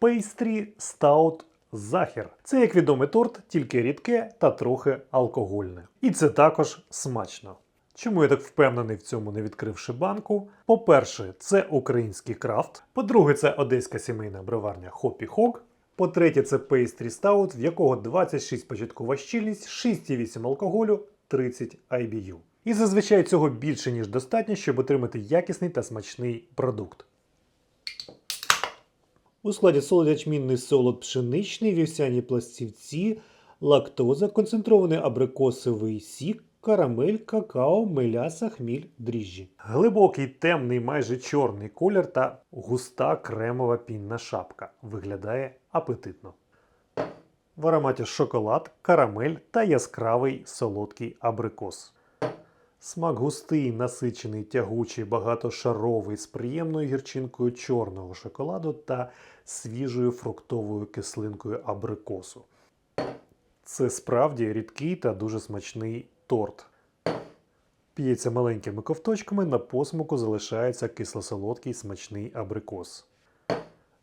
Pastry Stout Захер. Це як відомий торт, тільки рідке та трохи алкогольне. І це також смачно. Чому я так впевнений в цьому, не відкривши банку? По-перше, це український крафт. По-друге, це одеська сімейна броварня Hoppy Hog. По-третє, це Pastry Stout, в якого 26 початкова щільність, 6,8 алкоголю, 30 IBU. І зазвичай цього більше, ніж достатньо, щоб отримати якісний та смачний продукт. У складі солод ячмінний солод пшеничний, вівсяні пластівці, лактоза, концентрований абрикосовий сік, карамель, какао, меляса, хміль, дріжджі. Глибокий темний, майже чорний колір та густа кремова пінна шапка. Виглядає апетитно. В ароматі шоколад, карамель та яскравий солодкий абрикос. Смак густий, насичений, тягучий, багатошаровий, з приємною гірчинкою чорного шоколаду та свіжою фруктовою кислинкою абрикосу. Це справді рідкий та дуже смачний торт. П'ється маленькими ковточками, на посмаку залишається кисло-солодкий смачний абрикос.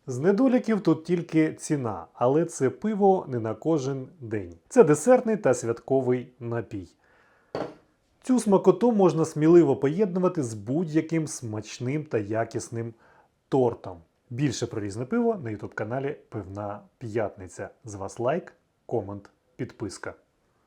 З недоліків тут тільки ціна, але це пиво не на кожен день. Це десертний та святковий напій. Цю смакоту можна сміливо поєднувати з будь-яким смачним та якісним тортом. Більше про різне пиво на YouTube каналі Пивна П'ятниця. З вас лайк, комент, підписка.